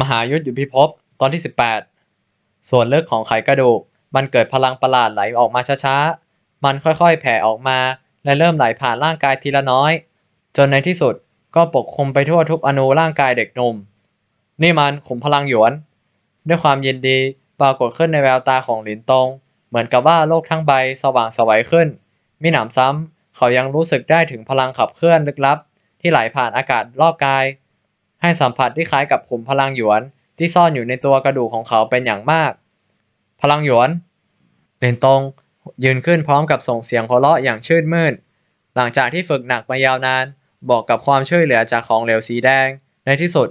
มหายุทธอยู่พิภพตอนที่ 18 ส่วนเลึกของไขกระดูก มันเกิดพลังประหลาดไหลออกมาช้าๆ มันค่อยๆ แผ่ออกมา และเริ่มไหลผ่านร่างกายทีละน้อย จนในที่สุดก็ปกคลุมไปทั่วทุกอนูร่างกายเด็กหนุ่ม นี่มันขุมพลังหยวน ด้วยความยินดีปรากฏขึ้นในแววตาของหลินตง เหมือนกับว่าโลกทั้งใบสว่างไสวัยขึ้น มิหนำซ้ำเขายังรู้สึกได้ถึงพลังขับเคลื่อนลึกลับ ที่ไหลผ่านอากาศรอบกาย ให้สัมผัสที่คล้ายกับขุมพลังหยวน ที่ซ่อนอยู่ในตัวกระดูกของเขาเป็นอย่างมาก พลังหยวนหลินตงยืนขึ้นพร้อมกับส่งเสียงหัวเราะอย่างชื่นมื่น หลังจากที่ฝึกหนักมายาวนาน บอกกับความช่วยเหลือจากของเหลวสีแดง ในที่สุด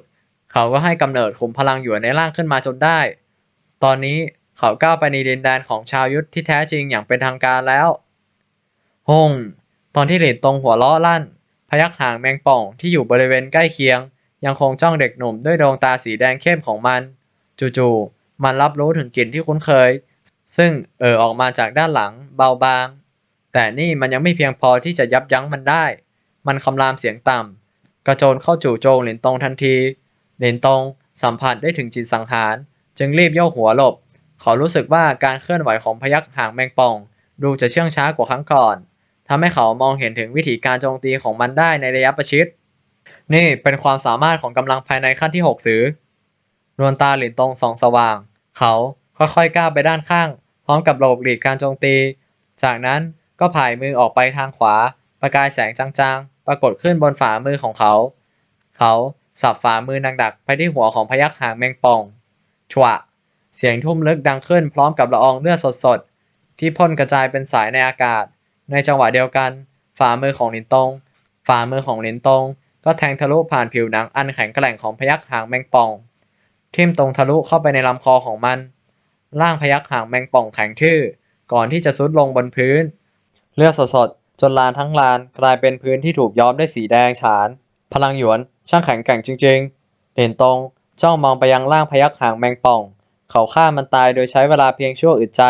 เขาก็ให้กำเนิดขุมพลังหยวนในร่างขึ้นมาจนได้ ตอนนี้เขาก้าวไปในดินแดนของชาวยุทธที่แท้จริงอย่างเป็นทางการแล้วฮงตอนที่หลินตงหัวเราะลั่น พยักหางแมงป่องที่อยู่บริเวณใกล้เคียง ยังคงจ้องเด็กหนุ่มด้วยดวงตาสีแดงเข้มของมันจู่ๆมันรับรู้ถึงกลิ่นที่คุ้นเคย ซึ่งเอ่อออกมาจากด้านหลังเบาบาง แต่นี่มันยังไม่เพียงพอที่จะยับยั้งมันได้ มันคำรามเสียงต่ำกระโจนเข้าจู่โจงหลินตงทันทีหลินตงสัมผัสได้ถึงจิตสังหาร จึงรีบโยกหัวหลบ เขารู้สึกว่าการเคลื่อนไหวของพยักหางแมงป่อง ดูจะเชื่องช้ากว่าครั้งก่อนทำให้เขามองเห็นถึงวิธีการโจมตีของมันได้ในระยะประชิด นี่เป็นความสามารถของกำลังภายในขั้นที่6สือดวงตาหลินตงส่องสว่าง เขาค่อยๆก้าวไปด้านข้าง พร้อมกับหลบหลีกการโจมตี จากนั้นก็ผายมือออกไปทางขวา ประกายแสงจางๆ ปรากฏขึ้นบนฝ่ามือของเขา เขาสับฝ่ามือนางดักไปที่หัวของพยักหางแมงป่องชวะเสียงทุ่มลึกดังขึ้นพร้อมกับละอองเลือดสดๆ ที่พ่นกระจายเป็นสายในอากาศ ในจังหวะเดียวกัน ฝ่ามือของหลินตง ฝ่ามือของหลินตง ก็แทงทะลุผ่านผิวหนังอันแข็งแกร่งของพยักหางแมงป่อง ทิ่มตรงทะลุเข้าไปในลำคอของมัน ร่างพยักหางแมงป่องแข็งทื่อ ก่อนที่จะซุดลงบนพื้น เลือดสดๆ จนลานทั้งลานกลายเป็นพื้นที่ถูกย้อมด้วยสีแดงฉาน พลังหยวนช่างแข็งแกร่งจริงๆเห็นตรงจ้องมองไปยังร่างพยักหางแมงป่อง เขาฆ่ามันตายโดยใช้เวลาเพียงชั่วอึดใจ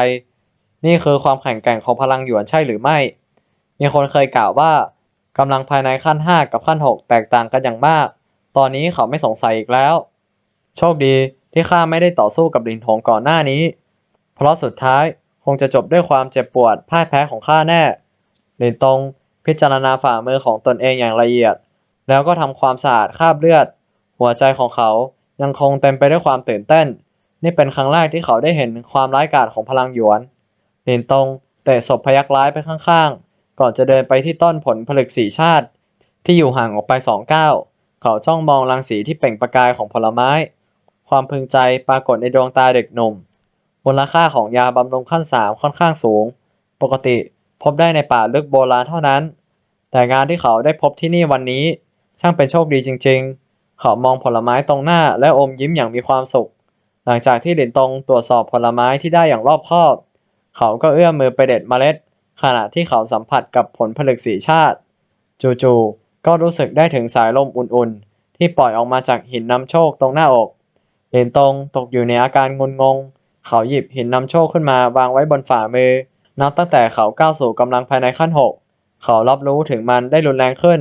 นี่คือความแข็งแกร่งของพลังหยวนใช่หรือไม่ มีคนเคยกล่าวว่า กำลังภายในขั้น 5 กับขั้น 6 แตกต่างกันอย่างมาก ตอนนี้เขาไม่สงสัยอีกแล้ว โชคดีที่ข้าไม่ได้ต่อสู้กับลินหงก่อนหน้านี้ เพราะสุดท้ายคงจะจบด้วยความเจ็บปวดพ่ายแพ้ของข้าแน่ลินตงพิจารณาฝ่ามือของตนเองอย่างละเอียด แล้วก็ทำความสะอาดคราบเลือด หัวใจของเขายังคงเต็มไปด้วยความตื่นเต้น นี่เป็นครั้งแรกที่เขาได้เห็นความร้ายกาจของพลังหยวนลินตงเตะศพพยักร้ายไปข้างๆ ก่อนจะเดินไปที่ต้นผลผลึกสีชาติ ที่อยู่ห่างออกไปสองก้าวเขาจ้องมองรังสีที่เปล่งประกายของผลไม้ ความพึงใจปรากฏในดวงตาเด็กหนุ่มมูลค่าของยาบำรุงขั้นสามค่อนข้างสูง ปกติพบได้ในป่าลึกโบราณเท่านั้น แต่งานที่เขาได้พบที่นี่วันนี้ ช่างเป็นโชคดีจริง ๆ เขามองผลไม้ตรงหน้าและอมยิ้มอย่างมีความสุข หลังจากที่หลินตงตรวจสอบผลไม้ที่ได้อย่างรอบคอบ เขาก็เอื้อมมือไปเด็ดเมล็ด ขณะที่เขาสัมผัสกับผลผลึกสีชาติ จู่ๆก็รู้สึกได้ถึงสายลมอุ่นๆ ที่ปล่อยออกมาจากหินนำโชคตรงหน้าอกหลินตงตกอยู่ในอาการงุนงง เขาหยิบหินนำโชคขึ้นมาวางไว้บนฝ่ามือ นับตั้งแต่เขาก้าวสู่กำลังภายในขั้นหกเขารับรู้ถึงมันได้รุนแรงขึ้น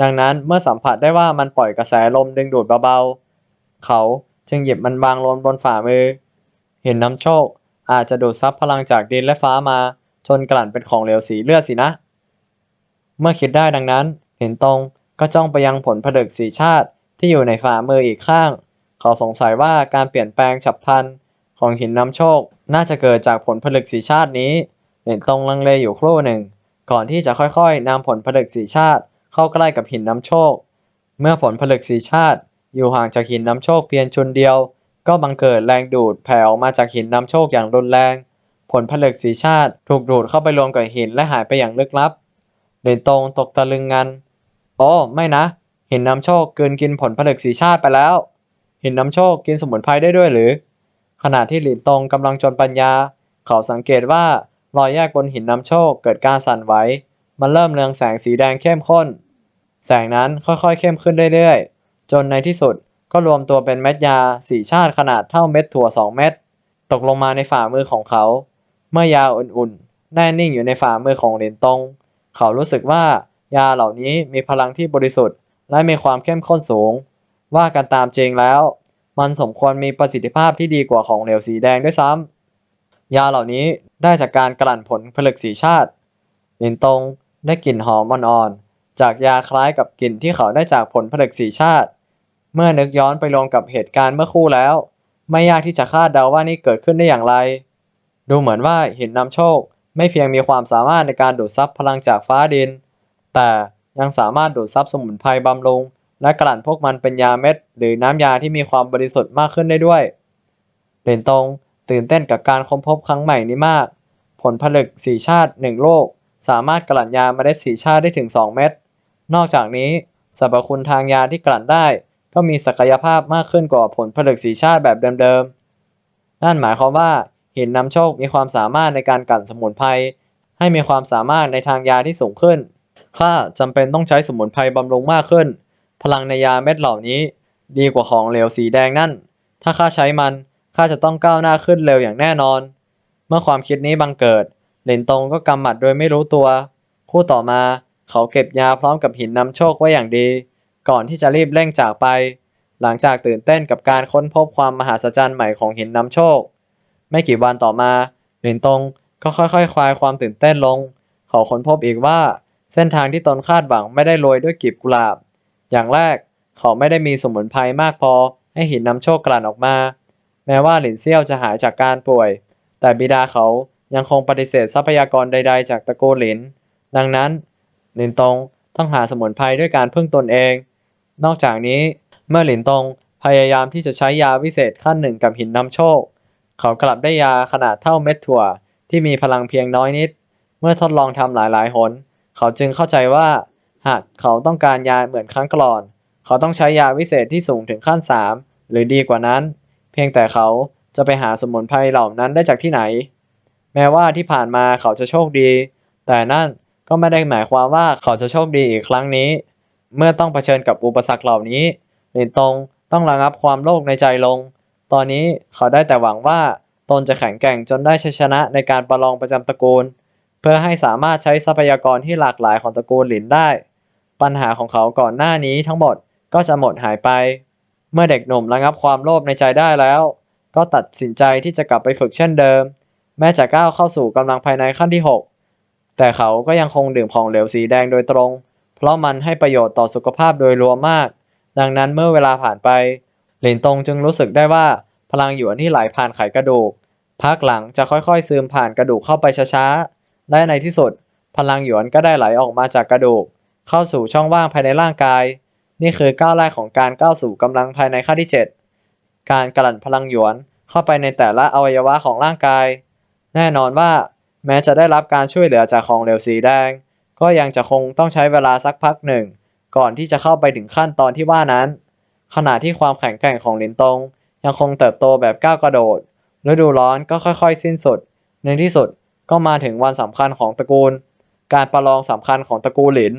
ดังนั้นเมื่อสัมผัสได้ว่ามันปล่อยกระแสลมดึงดูดเบาๆ เขาจึงหยิบมันวางลงบนฝ่ามือ หินนำโชคอาจจะดูดซับพลังจากดินและฟ้ามา จนกลั่นเป็นของเหลวสีเลือดสินะ เมื่อคิดได้ดังนั้น เห็นตรงก็จ้องไปยังผลผลึกสีชาติที่อยู่ในฝ่ามืออีกข้าง เขาสงสัยว่าการเปลี่ยนแปลงฉับพลันของหินนำโชค น่าจะเกิดจากผลผลึกสีชาตินี้ เห็นตรงลังเลอยู่ครู่หนึ่ง ก่อนที่จะค่อยๆนำผลผลึกสีชาติเข้าใกล้กับหินนำโชค เมื่อผลผลึกสีชาติ อยู่ห่างจากหินนำโชคเพียงชุนเดียว ก็บังเกิดแรงดูดแผ่ออกมาจากหินนำโชคอย่างรุนแรง ผลผลึกสีชาติถูกดูดเข้าไปรวมกับหินและหายไปอย่างลึกลับเหรียญตรงตกตะลึงงัน โอ้ไม่นะ หินนำโชคกินกินผลผลึกสีชาติไปแล้ว หินนำโชคกินสมุนไพรได้ด้วยหรือ ขณะที่หลินตงกำลังจนปัญญา เขาสังเกตว่ารอยแยกบนหินนำโชคเกิดการสั่นไหว มันเริ่มเรืองแสงสีแดงเข้มข้น แสงนั้นค่อยๆเข้มขึ้นเรื่อยๆ จนในที่สุดก็รวมตัวเป็นเม็ดยาสีชาติขนาดเท่าเม็ดถั่วสองเม็ดตกลงมาในฝ่ามือของเขา เมื่อยาอุ่นๆแน่นิ่งอยู่ในฝ่ามือของเหรียญตง เขารู้สึกว่ายาเหล่านี้มีพลังที่บริสุทธิ์ และมีความเข้มข้นสูง ว่ากันตามจริงแล้ว มันสมควรมีประสิทธิภาพที่ดีกว่าของเหลวสีแดงด้วยซ้ำยาเหล่านี้ได้จากการกลั่นผลผลึกสีชาติหลินตงได้กลิ่นหอมอ่อนๆจากยาคล้ายกับกลิ่นที่เขาได้จากผลผลึกสีชาติ เมื่อนึกย้อนไปรวมกับเหตุการณ์เมื่อคู่แล้ว ไม่ยากที่จะคาดเดาว่านี่เกิดขึ้นได้อย่างไร ดูเหมือนว่าหินนำโชคไม่เพียงมีความสามารถในการดูดซับพลังจากฟ้าดิน แต่ยังสามารถดูดซับสมุนไพรบำรุง และกลั่นพวกมันเป็นยาเม็ด หรือน้ำยาที่มีความบริสุทธิ์มากขึ้นได้ด้วยเหรียญตงตื่นเต้นกับการค้นพบครั้งใหม่นี้มาก ผลผลึกสีชาติหนึ่งโลก สามารถกลั่นยาเมล็ดสีชาติได้ถึง 2 เม็ด นอกจากนี้สรรพคุณทางยาที่กลั่นได้ ก็มีศักยภาพมากขึ้นกว่าผลผลึกสีชาติแบบเดิมๆ นั่นหมายความว่า หินนำโชคมีความสามารถในการกลั่นสมุนไพรให้มีความสามารถในทางยาที่สูงขึ้น ข้าจำเป็นต้องใช้สมุนไพรบำรุงมากขึ้น พลังในยาเม็ดเหล่านี้ ดีกว่าของเหลวสีแดงนั่น ถ้าข้าใช้มัน ข้าจะต้องก้าวหน้าขึ้นเร็วอย่างแน่นอน เมื่อความคิดนี้บังเกิด หลินตงก็กำหมัดโดยไม่รู้ตัว คู่ต่อมาเขาเก็บยาพร้อมกับหินนำโชคไว้อย่างดี ก่อนที่จะรีบเร่งจากไป หลังจากตื่นเต้นกับการค้นพบความมหัศจรรย์ใหม่ของหินนำโชค ไม่กี่วันต่อมาหลินตงก็ค่อยๆคคลายความตื่นเต้นลง เขาค้นพบอีกว่า เส้นทางที่ตนคาดหวังไม่ได้โรยด้วยกลีบกุหลาบ อย่างแรกเขาไม่ได้มีสมุนไพรมากพอให้หินนำโชคกลั่นออกมา แม้ว่าหลินเซี่ยวจะหายจากการป่วย แต่บิดาเขายังคงปฏิเสธทรัพยากรใด ๆ จากตระกูลหลิน ดังนั้นหลินตงต้องหาสมุนไพรด้วยการพึ่งตนเอง นอกจากนี้เมื่อหลินตงพยายามที่จะใช้ยาวิเศษขั้นหนึ่งกับหินนำโชค เขากลับได้ยาขนาดเท่าเม็ดถั่วที่มีพลังเพียงน้อยนิด เมื่อทดลองทำหลายๆหน เขาจึงเข้าใจว่า หากเขาต้องการยาเหมือนครั้งก่อน เขาต้องใช้ยาวิเศษที่สูงถึงขั้น 3 หรือดีกว่านั้น เพียงแต่เขาจะไปหาสมุนไพรเหล่านั้นได้จากที่ไหน แม้ว่าที่ผ่านมาเขาจะโชคดี แต่นั่นก็ไม่ได้หมายความว่าเขาจะโชคดีอีกครั้งนี้ เมื่อต้องเผชิญกับอุปสรรคเหล่านี้หลินตงต้องระงับความโลภในใจลง ตอนนี้เขาได้แต่หวังว่าตนจะแข็งแกร่งจนได้ชัยชนะในการประลองประจำตระกูล เพื่อให้สามารถใช้ทรัพยากรที่หลากหลายของตระกูลหลินได้ ปัญหาของเขาก่อนหน้านี้ทั้งหมดก็จะหมดหายไป เมื่อเด็กหนุ่มระงับความโลภในใจได้แล้ว ก็ตัดสินใจที่จะกลับไปฝึกเช่นเดิม แม้จะก้าวเข้าสู่กำลังภายในขั้นที่ 6 แต่เขาก็ยังคงดื่มของเหลวสีแดงโดยตรง เพราะมันให้ประโยชน์ต่อสุขภาพโดยรวมมาก ดังนั้นเมื่อเวลาผ่านไป หลินตงจึงรู้สึกได้ว่าพลังหยวนที่ไหลผ่านไขกระดูกพักหลังจะค่อยๆซึมผ่านกระดูกเข้าไปช้าๆและในที่สุด พลังหยวนก็ได้ไหลออกมาจากกระดูก เข้าสู่ช่องว่างภายในร่างกาย นี่คือก้าวแรกของการก้าวสู่กำลังภายในขั้นที่ 7 การกลั่นพลังหยวนเข้าไปในแต่ละอวัยวะของร่างกาย แน่นอนว่า แม้จะได้รับการช่วยเหลือจากของเหลวสีแดง ก็ยังจะคงต้องใช้เวลาสักพักหนึ่ง ก่อนที่จะเข้าไปถึงขั้นตอนที่ว่านั้น ขณะที่ความแข็งแกร่งของหลินตงยังคงเติบโตแบบก้าวกระโดด ฤดูร้อนก็ค่อยๆ สิ้นสุด ในที่สุดก็มาถึงวันสำคัญของตระกูล การประลองสำคัญของตระกูลหลิน